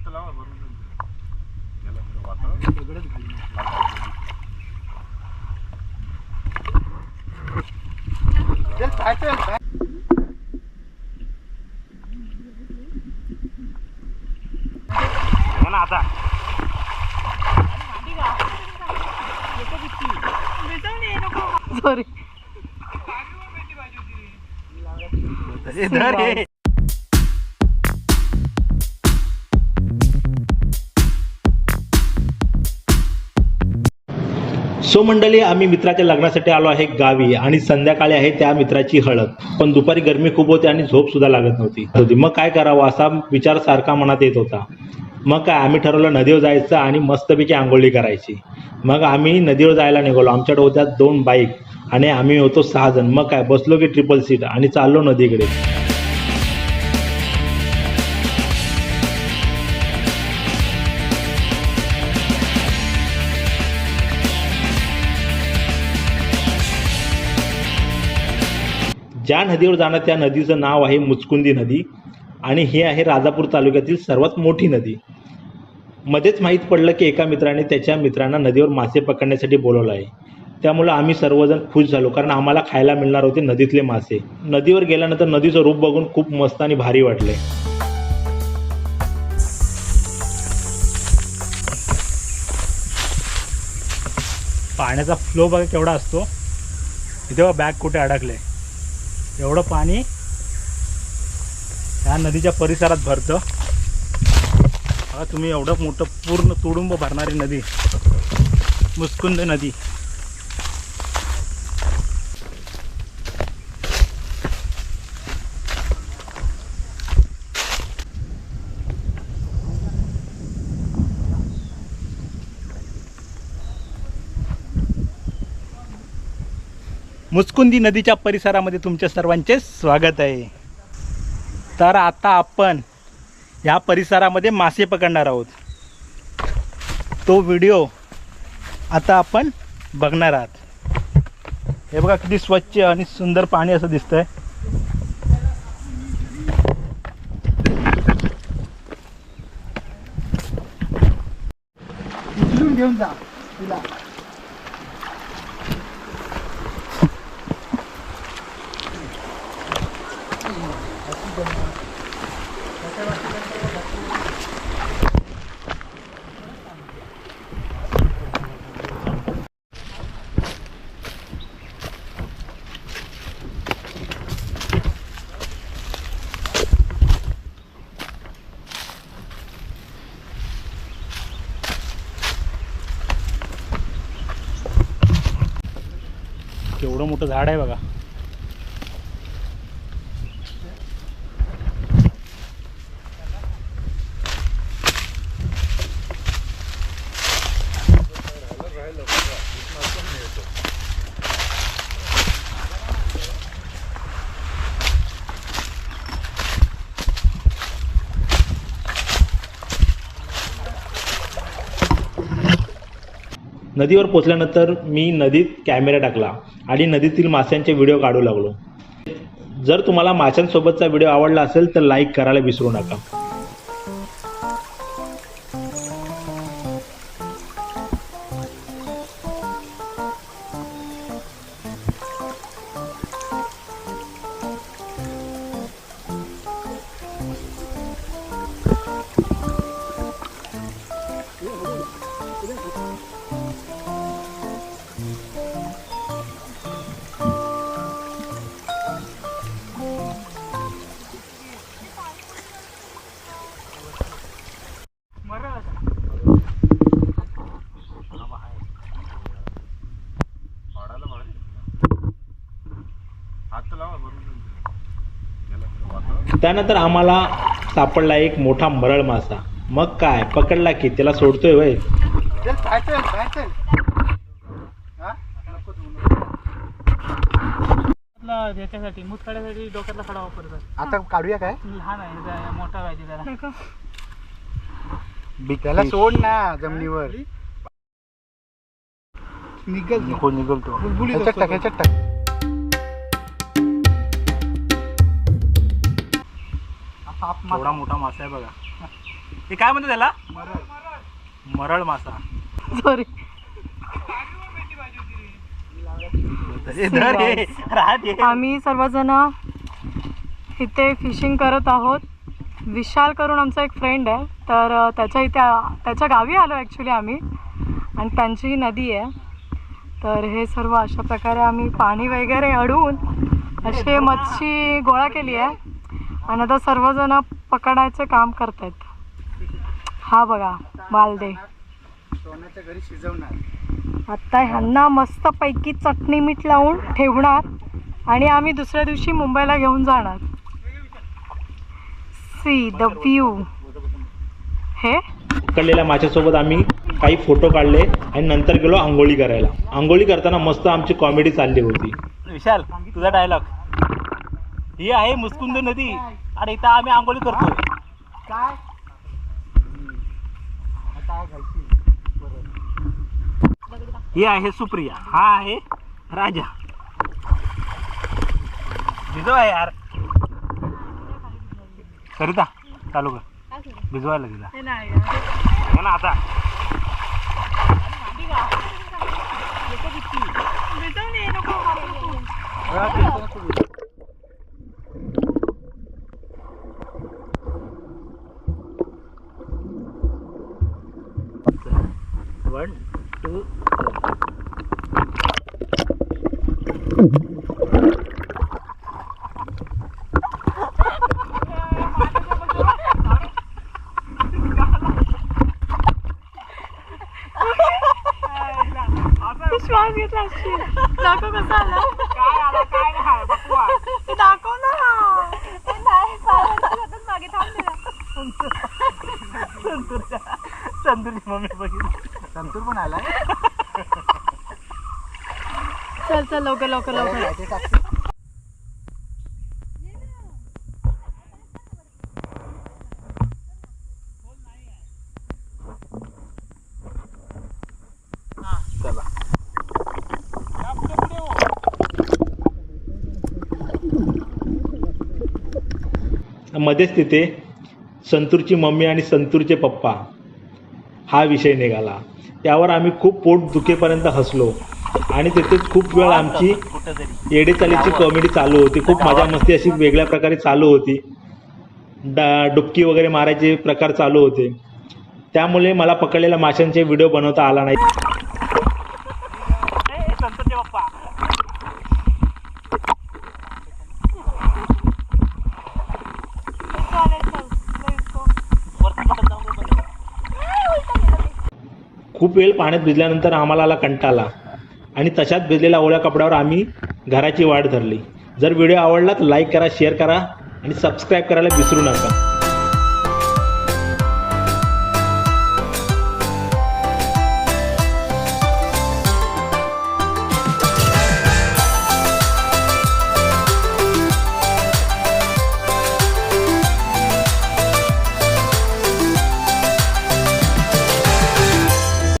हात लावा भरून वातावरण दगडच ना आता सॉरी धर सो मंडळी आम्ही मित्राच्या लग्नासाठी आलो आहे गावी आणि संध्याकाळी आहे त्या मित्राची हळद. पण दुपारी गर्मी खूप होती आणि झोप सुद्धा लागत नव्हती. होती मग काय करावं असा विचार सारखा मनात येत होता. मग काय आम्ही ठरवलं नदीवर जायचं आणि मस्तपैकी आंघोळी करायची. मग आम्ही नदीवर जायला निघालो. आमच्याकडे होत्या दोन बाईक आणि आम्ही होतो सहा जण. मग काय बसलो की ट्रिपल सीट आणि चाललो नदीकडे. ज्या नदीवर जाणं त्या नदीचं नाव आहे मुचकुंदी नदी. आणि ही आहे राजापूर तालुक्यातील सर्वात मोठी नदी. मध्येच माहीत पडलं की एका मित्राने त्याच्या मित्रांना नदीवर मासे पकडण्यासाठी बोलवलं आहे. त्यामुळे आम्ही सर्वजण खुश झालो कारण आम्हाला खायला मिळणार होते नदीतले मासे. नदीवर गेल्यानंतर नदीचं रूप बघून खूप मस्त आणि भारी वाटले. पाण्याचा फ्लो बघा केवढा असतो. इथे बॅग कुठे अडकले. एवढं पाणी ह्या नदीच्या परिसरात भरतं. बघा तुम्ही एवढं मोठं पूर्ण तुडुंब भरणारी नदी मुस्कुंद नदी. मुचकुंदी नदीच्या परिसरामध्ये तुमच्या सर्वांचे स्वागत आहे. तर आता आपण या परिसरामध्ये मासे पकडणार आहोत. तो व्हिडिओ आता आपण बघणार आहात. हे बघा किती स्वच्छ आणि सुंदर पाणी असं दिसतं आहे घेऊन जा. एवढं मोठं झाड आहे बघा. नदीवर पोचल्यानंतर मी नदीत कॅमेरा टाकला. आणि नदीतील माशांचे व्हिडिओ काढू लागलो. जर तुम्हाला माशांसोबतचा व्हिडिओ आवडला असेल तर लाईक करायला विसरू नका. त्यानंतर आम्हाला सापडला एक मोठा मरळ मासा. मग काय? पकडला की त्याला सोडतोय वय. चल बाहेर चल बाहेर चल. हा? नको धुवू, नको. याच्यासाठी मूत काढण्यासाठी डोक्यातला खडा वापरतात. आता काढूया काय? लहान आहे जरा मोठा पाहिजे त्याला. त्याला सोड ना जमिनीवर. निघल निघो निघतो बुलबुलीत ह्याच्यात टाक ह्याच्यात टाक. एवढा मोठा मासा आहे बघा. हे काय म्हणतो त्याला? मरळ. मासा. सॉरी हे धर हे, राहत हे. आम्ही सर्वजण इथे फिशिंग करत आहोत. विशाल करून आमचा एक फ्रेंड आहे. तर अ, त्याच्या इथे त्याच्या गावी आलो ॲक्च्युली आम्ही. आणि त्यांची ही नदी आहे. तर हे सर्व अशा प्रकारे आम्ही पाणी वगैरे अडवून असे मच्छी गोळा केली आहे. आणि आता सर्वजण पकडायचं काम करत आहेत हा बघा बालदे. सोन्याच्या घरी शिजवणार. आता ह्यांना मस्तपैकी चटणी मीठ लावून ठेवणार आणि आम्ही दुसऱ्या दिवशी मुंबईला घेऊन जाणार. सी द व्ह्यू हे? पकडलेल्या माशासोबत आम्ही काही फोटो काढले आणि नंतर गेलो आंघोळी करायला. आंघोळी करताना मस्त आमची कॉमेडी चालली होती. विशाल तुझा डायलॉग ही आहे मुस्कुंद नदी. आणि इथं आम्ही आंघोळी करतो. काय? ही आहे सुप्रिया. हा आहे राजा. भिजवा यार. सरिता चालू कर. भिजवायला तिला हे ना आता. वन श्वास घेतला असशील. दाखव कसा आला? काय आला काय नाही ते दाखव ना संतूरची मम्मी बघितली संतूर पण आला चल चल लवकर लवकर लवकर. मध्येच तिथे संतूरची मम्मी आणि संतूरचे पप्पा. हा विषय निघाला. त्यावर आम्ही खूप पोट दुखेपर्यंत हसलो. आणि तिथेच खूप वेळ आमची येडेचालीची कॉमेडी चालू होती. खूप मजा मस्ती अशी वेगळ्या प्रकारे चालू होती. डा डुबकी वगैरे मारायचे प्रकार चालू होते. त्यामुळे मला पकडलेल्या माशांचे व्हिडिओ बनवता आला नाही संतूरचे पप्पा खूप वेळ पाण्यात भिजल्यानंतर आम्हाला आला कंटाळा आणि तशाच भिजलेल्या ओळ्या कपड्यावर आम्ही घराची वाट धरली. जर व्हिडिओ आवडला तर लाईक करा शेअर करा आणि सबस्क्राईब करायला विसरू नका.